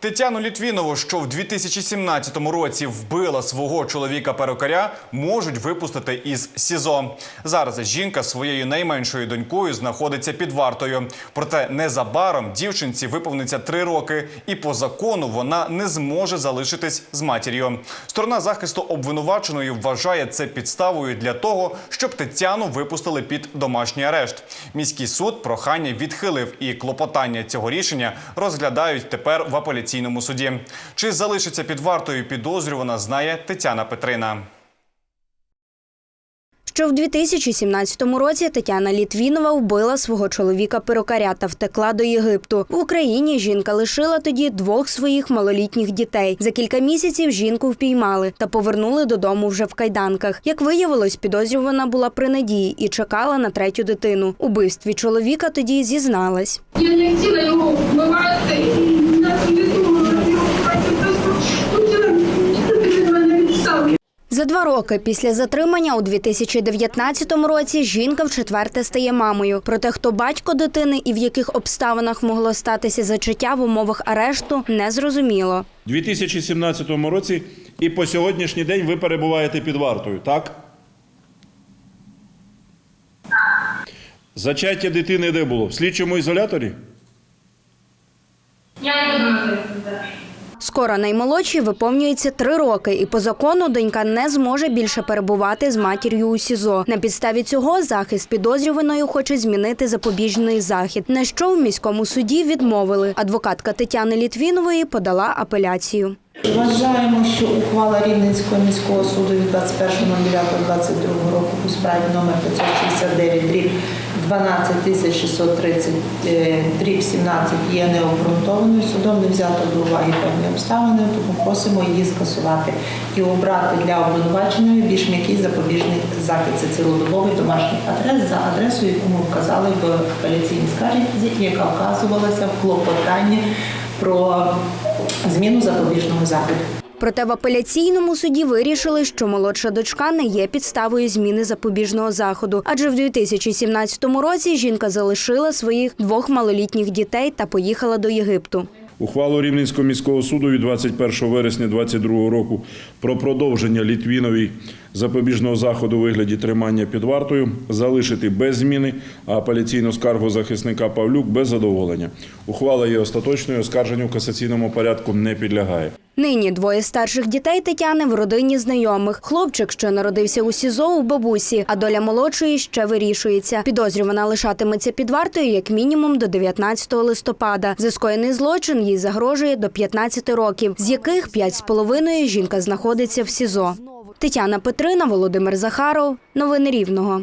Тетяну Літвінову, що в 2017 році вбила свого чоловіка-перукаря, можуть випустити із СІЗО. Зараз жінка своєю найменшою донькою знаходиться під вартою. Проте незабаром дівчинці виповниться три роки, і по закону вона не зможе залишитись з матір'ю. Сторона захисту обвинуваченої вважає це підставою для того, щоб Тетяну випустили під домашній арешт. Міський суд прохання відхилив, і клопотання цього рішення розглядають тепер в апеляційному суді. Чи залишиться під вартою підозрювана, знає Тетяна Петрина. Що в 2017 році Тетяна Літвінова вбила свого чоловіка перукаря та втекла до Єгипту. В Україні жінка лишила тоді двох своїх малолітніх дітей. За кілька місяців жінку впіймали та повернули додому вже в кайданках. Як виявилось, підозрювана була при надії і чекала на третю дитину. У вбивстві чоловіка тоді зізналась. Я не хотіла його За два роки після затримання у 2019 році жінка вчетверте стає мамою. Проте хто батько дитини і в яких обставинах могло статися зачаття в умовах арешту, не зрозуміло. У 2017 році і по сьогоднішній день ви перебуваєте під вартою, так? Зачаття дитини де було? В слідчому ізоляторі? Я не це. Скоро наймолодшій виповнюється три роки, і по закону донька не зможе більше перебувати з матір'ю у СІЗО. На підставі цього захист підозрюваної хоче змінити запобіжний захід, на що в міському суді відмовили. Адвокатка Тетяни Літвінової подала апеляцію. Вважаємо, що ухвала Рівненського міського суду від 21.09.22 року у справі номер 569 дріб 12630 е, дріб 17 є необґрунтованою. Судом не взято до уваги певні обставини, тому просимо її скасувати і обрати для обвинуваченої більш м'який запобіжний захід. Це цілодобовий домашній адрес за адресою, яку ми вказали в апеляційній скарзі, яка вказувалася в клопотанні про зміну запобіжного заходу. Проте в апеляційному суді вирішили, що молодша дочка не є підставою зміни запобіжного заходу, адже в 2017 році жінка залишила своїх двох малолітніх дітей та поїхала до Єгипту. Ухвалу Рівненського міського суду від 21 вересня 2022 року про продовження Літвіновій запобіжного заходу у вигляді тримання під вартою залишити без зміни, а апеляційну скаргу захисника Павлюк без задоволення. Ухвала є остаточною, оскарженню в касаційному порядку не підлягає. Нині двоє старших дітей Тетяни в родині знайомих. Хлопчик, що народився у СІЗО у бабусі, а доля молодшої ще вирішується. Підозрювана лишатиметься під вартою як мінімум до 19 листопада. За скоєний злочин їй загрожує до 15 років, з яких 5,5 жінка знаходиться в СІЗО. Тетяна Петрина, Володимир Захаров. Новини Рівного.